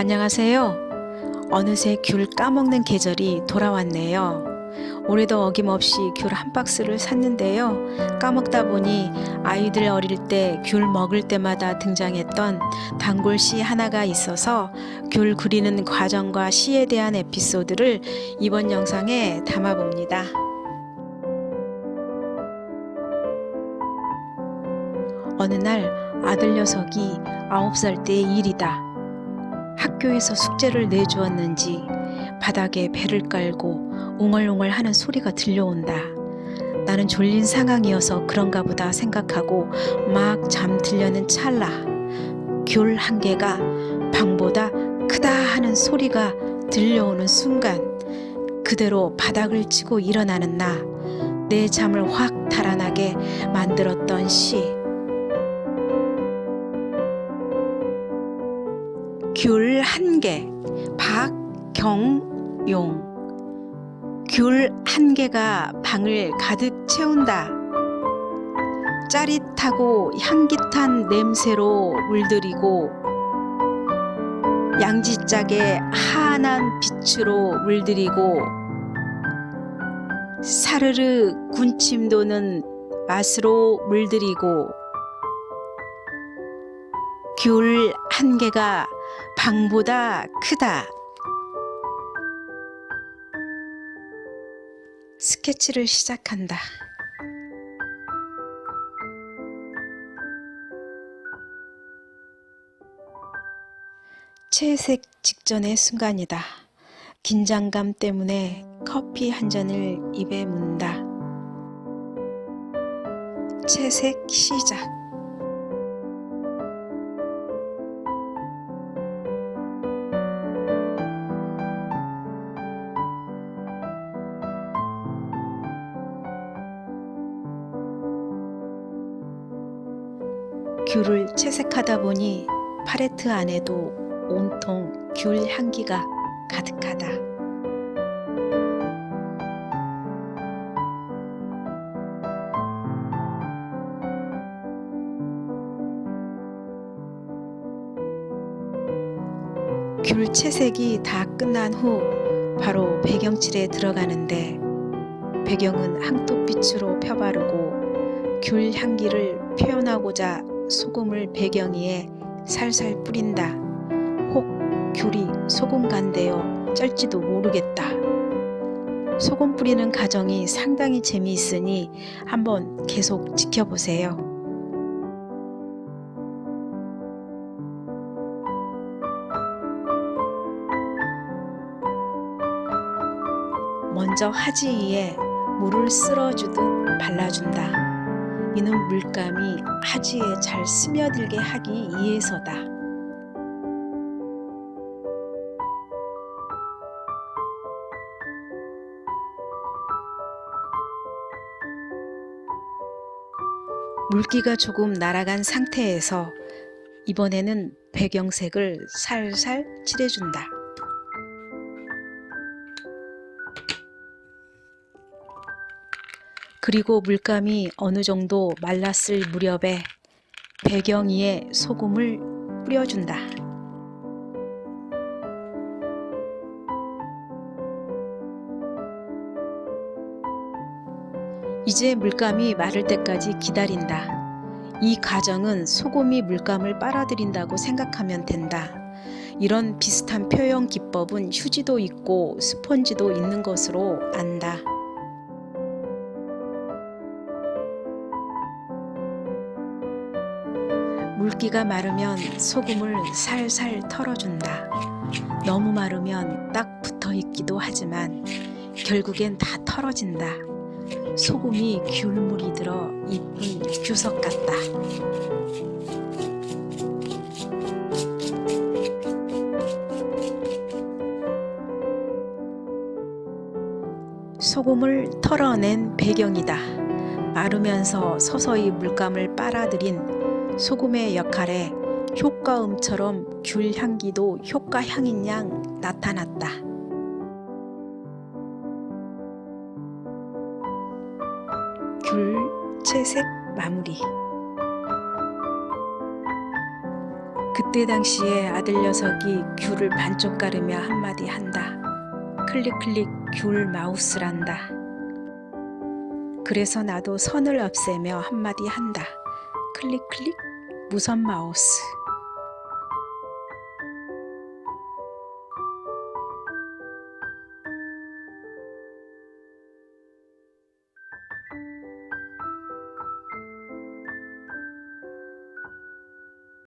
안녕하세요. 어느새 귤 까먹는 계절이 돌아왔네요. 올해도 어김없이 귤 한 박스를 샀는데요. 까먹다 보니 아이들 어릴 때 귤 먹을 때마다 등장했던 단골 시 하나가 있어서 귤 그리는 과정과 시에 대한 에피소드를 이번 영상에 담아봅니다. 어느 날 아들 녀석이 아홉 살 때의 일이다. 학교에서 숙제를 내주었는지 바닥에 배를 깔고 웅얼웅얼 하는 소리가 들려온다. 나는 졸린 상황이어서 그런가 보다 생각하고 막 잠들려는 찰나 귤 한 개가 방보다 크다 하는 소리가 들려오는 순간 그대로 바닥을 치고 일어나는 나 내 잠을 확 달아나게 만들었던 시 귤 한 개, 박경용. 귤 한 개가 방을 가득 채운다. 짜릿하고 향긋한 냄새로 물들이고 양지짝의 환한 빛으로 물들이고 사르르 군침 도는 맛으로 물들이고 귤 한 개가 방보다 크다. 스케치를 시작한다. 채색 직전의 순간이다. 긴장감 때문에 커피 한 잔을 입에 문다. 채색 시작. 귤을 채색하다 보니 팔레트 안에도 온통 귤 향기가 가득하다. 귤 채색이 다 끝난 후 바로 배경칠에 들어가는데 배경은 항토빛으로 펴바르고 귤 향기를 표현하고자 소금을 배경 위에 살살 뿌린다. 혹 귤이 소금 간대어 쩔지도 모르겠다. 소금 뿌리는 과정이 상당히 재미있으니 한번 계속 지켜보세요. 먼저 하지 위에 물을 쓸어주듯 발라준다. 이는 물감이 하지에 잘 스며들게 하기 위해서다. 물기가 조금 날아간 상태에서 이번에는 배경색을 살살 칠해준다. 그리고 물감이 어느 정도 말랐을 무렵에 배경 위에 소금을 뿌려준다. 이제 물감이 마를 때까지 기다린다. 이 과정은 소금이 물감을 빨아들인다고 생각하면 된다. 이런 비슷한 표현 기법은 휴지도 있고 스펀지도 있는 것으로 안다. 물기가 마르면 소금을 살살 털어준다. 너무 마르면 딱 붙어 있기도 하지만 결국엔 다 털어진다. 소금이 귤물이 들어 이쁜 규석 같다. 소금을 털어낸 배경이다. 마르면서 서서히 물감을 빨아들인 소금의 역할에 효과음처럼 귤 향기도 효과 향인 양 나타났다. 귤 채색 마무리. 그때 당시에 아들 녀석이 귤을 반쪽 가르며 한마디 한다. 클릭 클릭 귤 마우스란다. 그래서 나도 선을 없애며 한마디 한다. 클릭 클릭 무선 마우스.